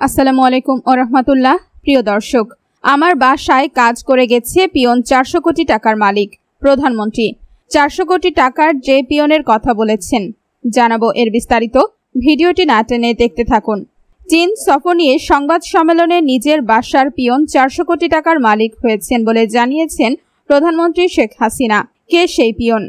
আসসালামু আলাইকুম ও রহমতুল্লাহ, প্রিয় দর্শক। আমার বাসায় কাজ করে গেছে পিয়ন চারশো কোটি টাকার মালিক, প্রধানমন্ত্রী। চারশো কোটি টাকার যে পিয়নের কথা বলেছেন, জানাব এর বিস্তারিত। ভিডিওটি না টেনে দেখতে থাকুন। চীন সফর নিয়ে সংবাদ সম্মেলনে নিজের বাসার পিয়ন চারশো কোটি টাকার মালিক হয়েছেন বলে জানিয়েছেন প্রধানমন্ত্রী শেখ হাসিনা। কে সেই পিয়ন?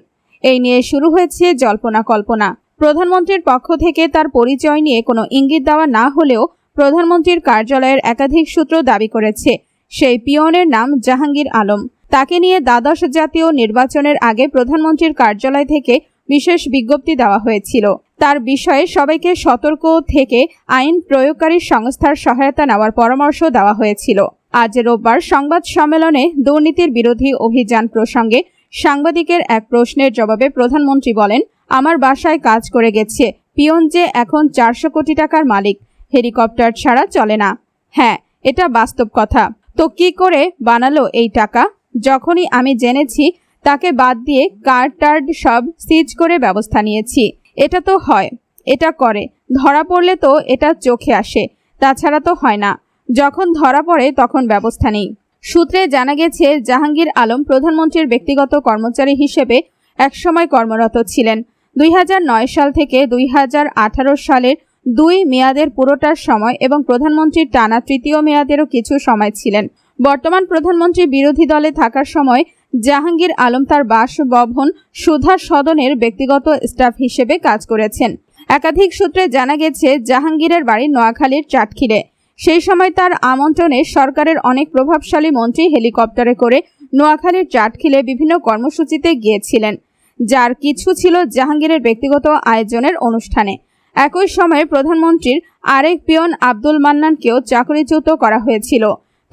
এই নিয়ে শুরু হয়েছে জল্পনা কল্পনা। প্রধানমন্ত্রীর পক্ষ থেকে তার পরিচয় নিয়ে কোনো ইঙ্গিত দেওয়া না হলেও প্রধানমন্ত্রীর কার্যালয়ের একাধিক সূত্র দাবি করেছে, সেই পিয়নের নাম জাহাঙ্গীর আলম। তাকে নিয়ে দ্বাদশ জাতীয় নির্বাচনের আগে প্রধানমন্ত্রীর কার্যালয় থেকে বিশেষ বিজ্ঞপ্তি দেওয়া হয়েছিল। তার বিষয়ে সবাইকে সতর্ক থেকে আইন প্রয়োগকারী সংস্থার সহায়তা নেওয়ার পরামর্শ দেওয়া হয়েছিল। আজ রোববার সংবাদ সম্মেলনে দুর্নীতির বিরোধী অভিযান প্রসঙ্গে সাংবাদিকের এক প্রশ্নের জবাবে প্রধানমন্ত্রী বলেন, আমার বাসায় কাজ করে গেছে। পিয়ন যে এখন চারশো কোটি টাকার মালিক। হেলিকপ্টার ছাড়া চলে না। হ্যাঁ এটা বাস্তব কথা। তো কি করে বানালো এই টাকা? যখনই আমি জেনেছি, তাকে বাদ দিয়ে কার্ড টার্ড সব সিজ করে ব্যবস্থা নিয়েছি। এটা তো হয়, এটা করে। ধরা পড়লে তো এটা চোখে আসে, তাছাড়া তো হয় না। যখন ধরা পড়ে, তখন ব্যবস্থা নেই। সূত্রে জানা গেছে, জাহাঙ্গীর আলম প্রধানমন্ত্রীর ব্যক্তিগত কর্মচারী হিসেবে একসময় কর্মরত ছিলেন। দুই হাজার নয় সাল থেকে দুই হাজার আঠারো সালের দুই মেয়াদের পুরোটার সময় এবং প্রধানমন্ত্রীর টানা তৃতীয় মেয়াদেরও কিছু সময় ছিলেন। বর্তমান প্রধানমন্ত্রী বিরোধী দলে থাকার সময় জাহাঙ্গীর আলম তার বাসভবন সুধা সদনের ব্যক্তিগত স্টাফ হিসেবে কাজ করেছেন। একাধিক সূত্রে জানা গেছে, জাহাঙ্গীরের বাড়ি নোয়াখালীর চাটখিলে। সেই সময় তার আমন্ত্রণে সরকারের অনেক প্রভাবশালী মন্ত্রী হেলিকপ্টারে করে নোয়াখালীর চাটখিলে বিভিন্ন কর্মসূচিতে গিয়েছিলেন, যার কিছু ছিল জাহাঙ্গীরের ব্যক্তিগত আয়োজনের অনুষ্ঠানে। একই সময়ে প্রধানমন্ত্রীর আরেক পিয়ন আব্দুল মান্নানকেও চাকরিচ্যুত করা হয়েছিল।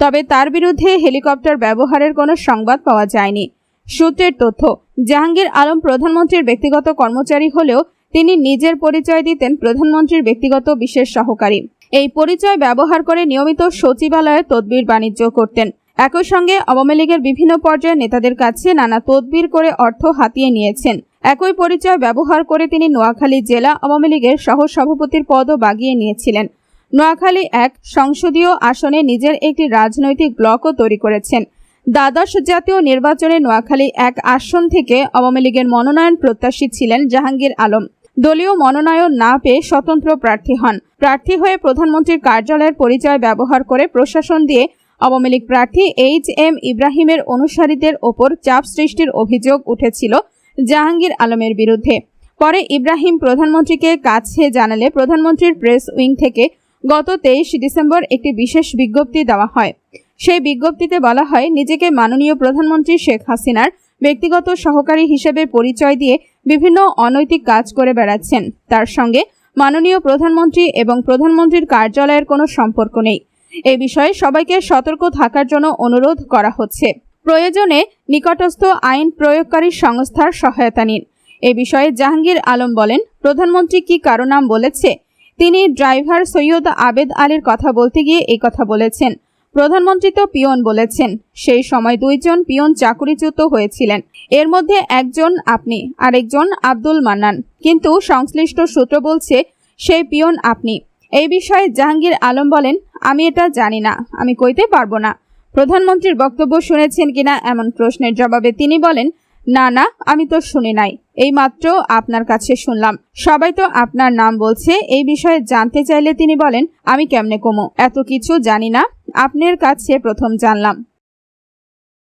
তবে তার বিরুদ্ধে হেলিকপ্টার ব্যবহারের কোনো সংবাদ পাওয়া যায়নি। সূত্রের তথ্য, জাহাঙ্গীর আলম প্রধানমন্ত্রীর ব্যক্তিগত কর্মচারী হলেও তিনি নিজের পরিচয় দিতেন প্রধানমন্ত্রীর ব্যক্তিগত বিশেষ সহকারী। এই পরিচয় ব্যবহার করে নিয়মিত সচিবালয়ে তদবির বাণিজ্য করতেন। একই সঙ্গে আওয়ামী লীগের বিভিন্ন পর্যায়ের নেতাদের কাছে নানা তদবির করে অর্থ হাতিয়ে নিয়েছেন। একই পরিচয় ব্যবহার করে তিনি নোয়াখালী জেলা আওয়ামী লীগের সহ সভাপতির পদও বাগিয়ে নিয়েছিলেন। নোয়াখালী এক সংসদীয় আসনে নিজের একটি রাজনৈতিক ব্লকও তৈরি করেছেন। দ্বাদশ জাতীয় নির্বাচনে নোয়াখালী এক আসন থেকে আওয়ামী লীগের মনোনয়ন প্রত্যাশী ছিলেন জাহাঙ্গীর আলম। দলীয় মনোনয়ন না পেয়ে স্বতন্ত্র প্রার্থী হন। প্রার্থী হয়ে প্রধানমন্ত্রীর কার্যালয়ের পরিচয় ব্যবহার করে প্রশাসন দিয়ে আওয়ামী লীগ প্রার্থী এইচ এম ইব্রাহিমের অনুসারীদের ওপর চাপ সৃষ্টির অভিযোগ উঠেছিল জাহাঙ্গীর আলমের বিরুদ্ধে। পরে ইব্রাহিম প্রধানমন্ত্রীকে কাছে জানালে প্রধানমন্ত্রীর প্রেস উইং থেকে গত তেইশ ডিসেম্বর একটি বিশেষ বিজ্ঞপ্তি দেওয়া হয়। সেই বিজ্ঞপ্তিতে বলা হয়, নিজেকে মাননীয় প্রধানমন্ত্রী শেখ হাসিনার ব্যক্তিগত সহকারী হিসেবে পরিচয় দিয়ে বিভিন্ন অনৈতিক কাজ করে বেড়াচ্ছেন। তার সঙ্গে মাননীয় প্রধানমন্ত্রী এবং প্রধানমন্ত্রীর কার্যালয়ের কোনো সম্পর্ক নেই। এ বিষয়ে সবাইকে সতর্ক থাকার জন্য অনুরোধ করা হচ্ছে। প্রয়োজনে নিকটস্থ আইন প্রয়োগকারী সংস্থার সহায়তা নিন। এ বিষয়ে জাহাঙ্গীর আলম বলেন, প্রধানমন্ত্রী কি কারও নাম বলেছে? তিনি ড্রাইভার সৈয়দ আবেদ আলীর কথা বলতে গিয়ে এই কথা বলেছেন। প্রধানমন্ত্রী তো পিয়ন বলেছেন, সেই সময় দুইজন পিয়ন চাকুরিচ্যুত হয়েছিলেন। এর মধ্যে একজন আপনি, আরেকজন আব্দুল মান্নান। কিন্তু সংশ্লিষ্ট সূত্র বলছে, সেই পিয়ন আপনি। এই বিষয়ে জাহাঙ্গীর আলম বলেন আমি এটা জানি না, আমি কইতে পারব না। প্রধানমন্ত্রীর বক্তব্য শুনেছেন কিনা এমন প্রশ্নের জবাবে তিনি বলেন, না না, আমি তো শুনি নাই। এই মাত্র আপনার কাছে শুনলাম। সবাই তো আপনার নাম বলছে, এই বিষয়ে জানতে চাইলে তিনি বলেন, আমি কেমনে কমো? এত কিছু জানি না। আপনার কাছে প্রথম জানলাম।